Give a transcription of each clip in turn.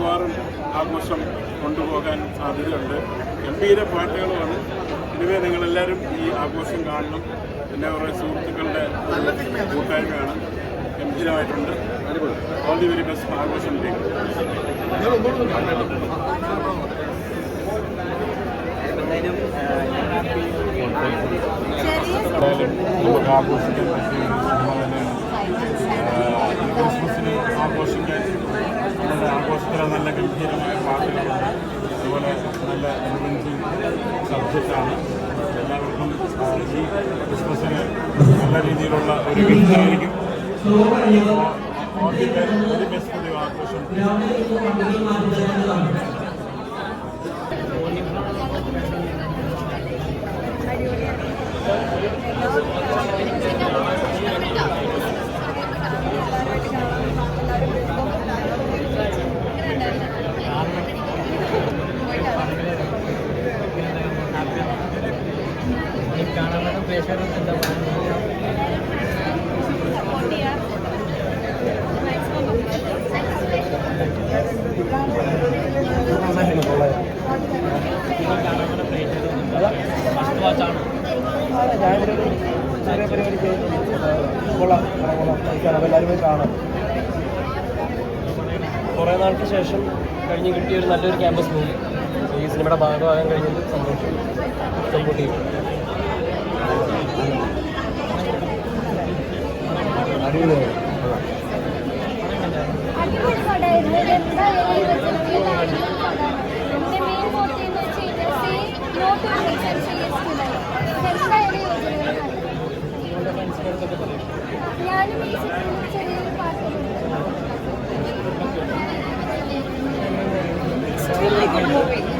മിക്കവാറും ആഘോഷം കൊണ്ടുപോകാൻ സാധ്യതയുണ്ട്. ഗംഭീര പാട്ടുകളുമാണ്. ഇനിവേ നിങ്ങളെല്ലാവരും ഈ ആഘോഷം കാണണം. പിന്നെ കുറേ സുഹൃത്തുക്കളുടെ കൂട്ടായ്മയാണ് ഗംഭീരമായിട്ടുണ്ട് ഓൾ ദി വെരി ബെസ്റ്റ് ആഘോഷം നമുക്ക് ആഘോഷിക്കാൻ പറ്റിയ ക്രിസ്മസിന് ആഘോഷിക്കാൻ നല്ല ആഘോഷത്തിലെ നല്ല ഗംഭീരമായ പാട്ടുകളുണ്ട് അതുപോലെ നല്ല ഇൻവെന്റിംഗ് സബ്ജക്റ്റാണ് എല്ലാവർക്കും ആഹ് ഈ ക്രിസ്മസിന് നല്ല രീതിയിലുള്ള ഒരു ഗിഫ്റ്റായിരിക്കും ഒരു ബെസ്റ്റ് ഒരു ആഘോഷം കാണാൻ പ്രേക്ഷകർക്ക് എന്താ പറയുക ഫസ്റ്റ് വാച്ചാണ് ഞാനിവിടെ ഒരു ചെറിയ പരിപാടിക്ക് കൊള്ളാം കൊള്ളാം അപ്പോൾ എല്ലാവരും പോയി കാണാം കുറേ നാൾക്ക് ശേഷം കഴിഞ്ഞ് കിട്ടിയ ഒരു നല്ലൊരു ക്യാമ്പസ് മൂവി ഈ സിനിമയുടെ ഭാഗമാകാൻ കഴിഞ്ഞത് സന്തോഷം. സപ്പോർട്ട് ചെയ്യും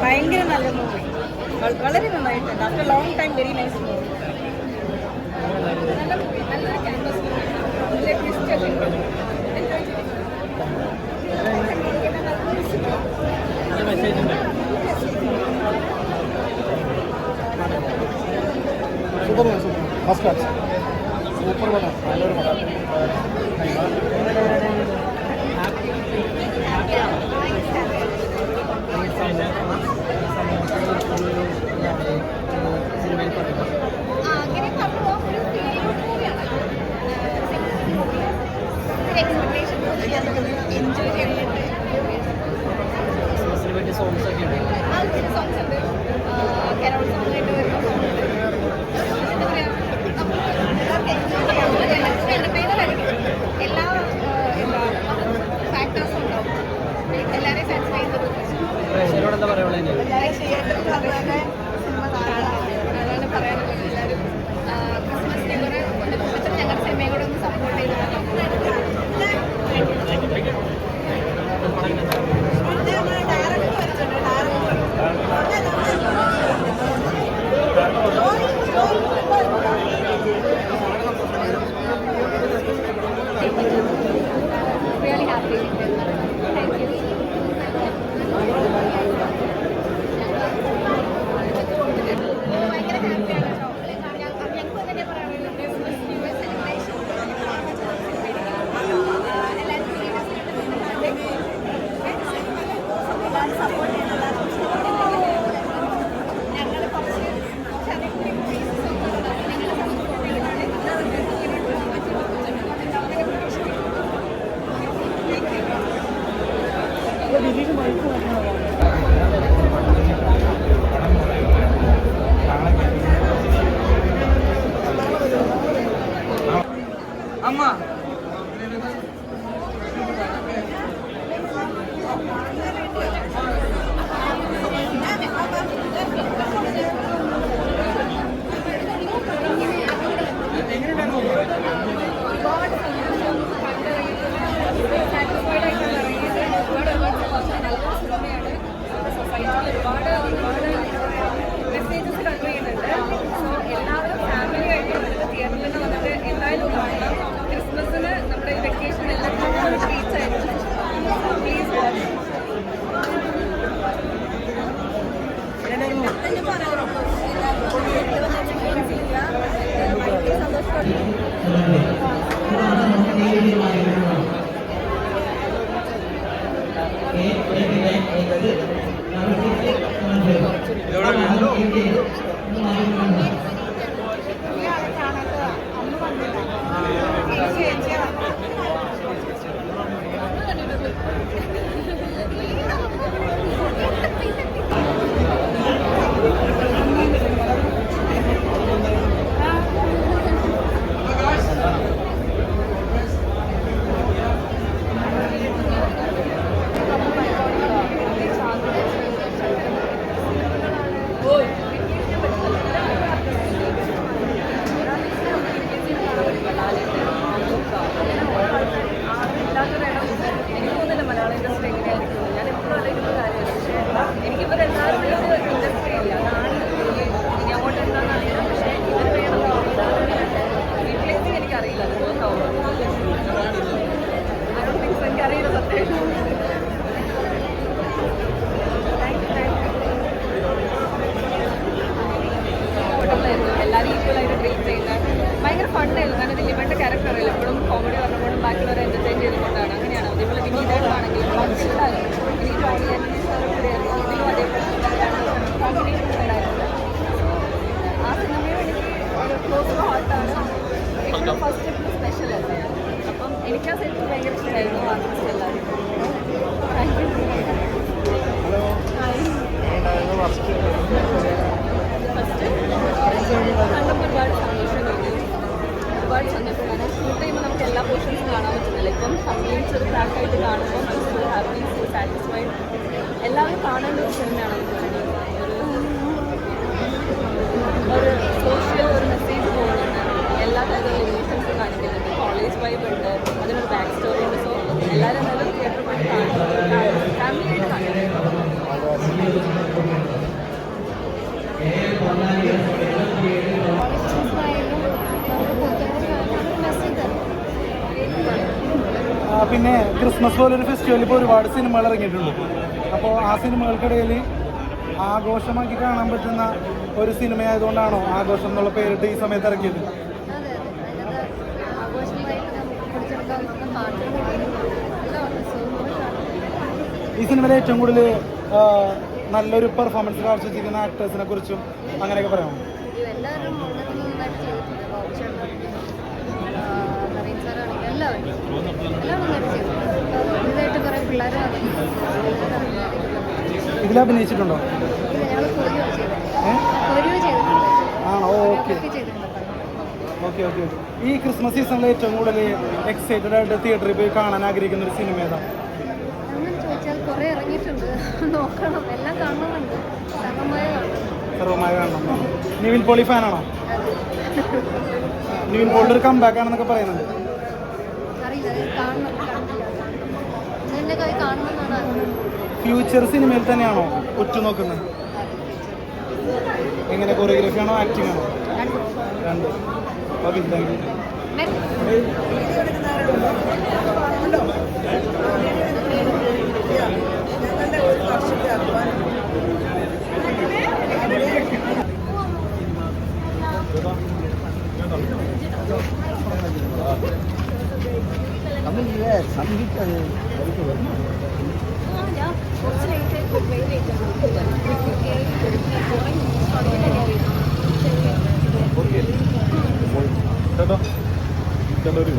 ഭയങ്കര നല്ല മൂവി വളരെ നന്നായിട്ടുണ്ട്. After long time very nice movie নমস্কার வழங்கி എനിക്ക് ആ സെറ്റ് ഭയങ്കര ഇഷ്ടമായിരുന്നു ആർട്ടിസ്റ്റ് എല്ലാവരും കണ്ടപ്പോൾ ഒരുപാട് സന്തോഷം തോന്നി ഒരുപാട് സന്തോഷം കാരണം ഷൂട്ട് ചെയ്യുമ്പോൾ നമുക്ക് എല്ലാ പോർഷൻസും കാണാൻ പറ്റുന്നില്ല ഇപ്പം സംഗീതിച്ച് ഒരു ട്രാക്ക് ആയിട്ട് കാണുമ്പോൾ മനസ്സിൽ ഹാപ്പി സാറ്റിസ്ഫൈഡ് എല്ലാവരും കാണേണ്ട ഒരു സിനിമയാണ് എനിക്ക് തോന്നുന്നത് ഒരു സോഷ്യൽ ഒരു മെസ്സേജ് പോകുന്നുണ്ട് എല്ലാ തരം ഇമോഷൻസും കോളേജ് വൈബ് ഉണ്ട് അതിനൊരു ബാക്ക് സ്റ്റോറി ഉണ്ട്. സോ എല്ലാവരും എന്തായാലും തിയേറ്ററിൽ പോയി കാണും. പിന്നെ ക്രിസ്മസ് പോലെ ഒരു ഫെസ്റ്റിവൽ ഇപ്പോൾ ഒരുപാട് സിനിമകൾ ഇറങ്ങിയിട്ടുണ്ട്. അപ്പോൾ ആ സിനിമകൾക്കിടയിൽ ആഘോഷമാക്കി കാണാൻ പറ്റുന്ന ഒരു സിനിമയായതുകൊണ്ടാണോ ആഘോഷം എന്നുള്ള പേരിട്ട് ഈ സമയത്ത് ഇറക്കിയത് അതെ അതെ അതിനകത്ത് ആഘോഷമായിട്ട് നമുക്ക് പിടിച്ചെടുക്കാവുന്ന പാട്ടുകൾ എല്ലാം ഉണ്ട് സോ ഈ സിനിമയിൽ ഏറ്റവും കൂടുതൽ നല്ലൊരു പെർഫോമൻസ് കാഴ്ചവെച്ചിരിക്കുന്ന ആക്ടേഴ്സിനെ കുറിച്ചും അങ്ങനെയൊക്കെ പറയാമോ? ഇതിൽ അഭിനയിച്ചിട്ടുണ്ടോ? ആണോ? ഓക്കെ. ഓക്കെ ഓക്കെ ഈ ക്രിസ്മസ് സീസണിൽ ഏറ്റവും കൂടുതൽ എക്സൈറ്റഡ് ആയിട്ട് തിയേറ്ററിൽ പോയി കാണാൻ ആഗ്രഹിക്കുന്ന ഒരു സിനിമ ഏതാ അങ്ങനെ ചോദിച്ചാൽ കുറേ ഇറങ്ങിയിട്ടുണ്ട് നോക്കണം. എല്ലാം കാണണമെന്നുണ്ട് സർവമായ കാണണം. നിവിൻ പോളി ഫാനാണോ? നിവിൻ പോളിയുടെ ഒരു കംബാക്ക് ആണെന്നൊക്കെ പറയുന്നുണ്ട്. ഫ്യൂച്ചർ സിനിമയിൽ തന്നെയാണോ ഉറ്റുനോക്കുന്നത്? എങ്ങനെ കൊറിയോഗ്രഫി ആണോ ആക്ടിംഗ് ആണോ? രണ്ട്. ഓക്കെ താങ്ക് യു കുറച്ച് ലേറ്റ് ആയി വെയിൽ ചേട്ടാ ചേട്ടാ ഒരു